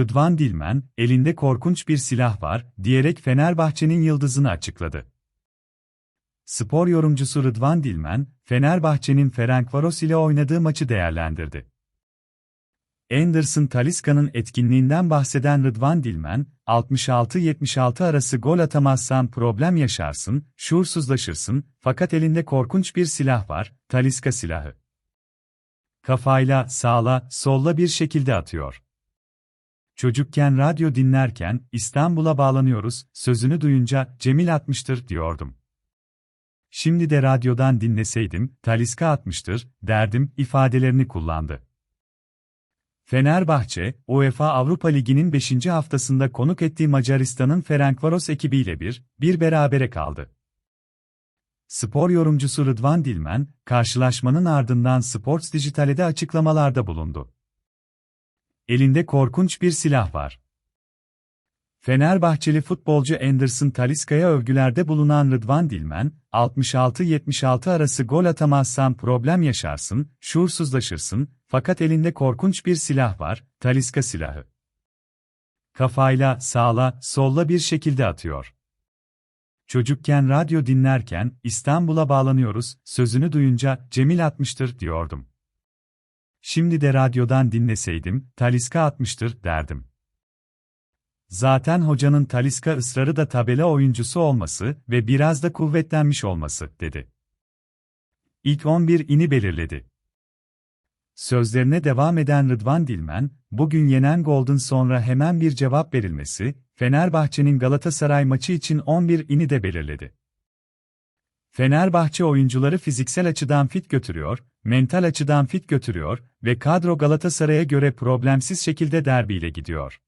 Rıdvan Dilmen, elinde korkunç bir silah var, diyerek Fenerbahçe'nin yıldızını açıkladı. Spor yorumcusu Rıdvan Dilmen, Fenerbahçe'nin Ferencvaros ile oynadığı maçı değerlendirdi. Anderson Taliska'nın etkinliğinden bahseden Rıdvan Dilmen, 66-76 arası gol atamazsan problem yaşarsın, şuursuzlaşırsın, fakat elinde korkunç bir silah var, Taliska silahı. Kafayla, sağla, solla bir şekilde atıyor. Çocukken radyo dinlerken, İstanbul'a bağlanıyoruz, sözünü duyunca, Cemil atmıştır, diyordum. Şimdi de radyodan dinleseydim, Taliska atmıştır, derdim, ifadelerini kullandı. Fenerbahçe, UEFA Avrupa Ligi'nin 5. haftasında konuk ettiği Macaristan'ın Ferencvaros ekibiyle bir, bir berabere kaldı. Spor yorumcusu Rıdvan Dilmen, karşılaşmanın ardından Sports Dijital'e açıklamalarda bulundu. Elinde korkunç bir silah var. Fenerbahçeli futbolcu Anderson Taliska'ya övgülerde bulunan Rıdvan Dilmen, 66-76 arası gol atamazsan problem yaşarsın, şuursuzlaşırsın, fakat elinde korkunç bir silah var, Taliska silahı. Kafayla, sağla, solla bir şekilde atıyor. Çocukken radyo dinlerken, İstanbul'a bağlanıyoruz, sözünü duyunca, Cemil atmıştır, diyordum. Şimdi de radyodan dinleseydim, Taliska atmıştır, derdim. Zaten hocanın Taliska ısrarı da tabela oyuncusu olması ve biraz da kuvvetlenmiş olması, dedi. İlk 11 ini belirledi. Sözlerine devam eden Rıdvan Dilmen, bugün yenen Golden sonra hemen bir cevap verilmesi, Fenerbahçe'nin Galatasaray maçı için 11 ini de belirledi. Fenerbahçe oyuncuları fiziksel açıdan fit götürüyor, mental açıdan fit götürüyor ve kadro Galatasaray'a göre problemsiz şekilde derbiyle gidiyor.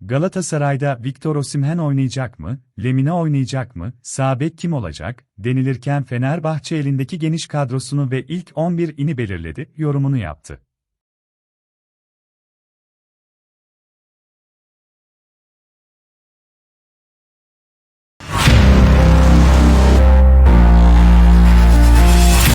Galatasaray'da Victor Osimhen oynayacak mı, Lemine oynayacak mı, Sabek kim olacak, denilirken Fenerbahçe elindeki geniş kadrosunu ve ilk 11 ini belirledi, yorumunu yaptı.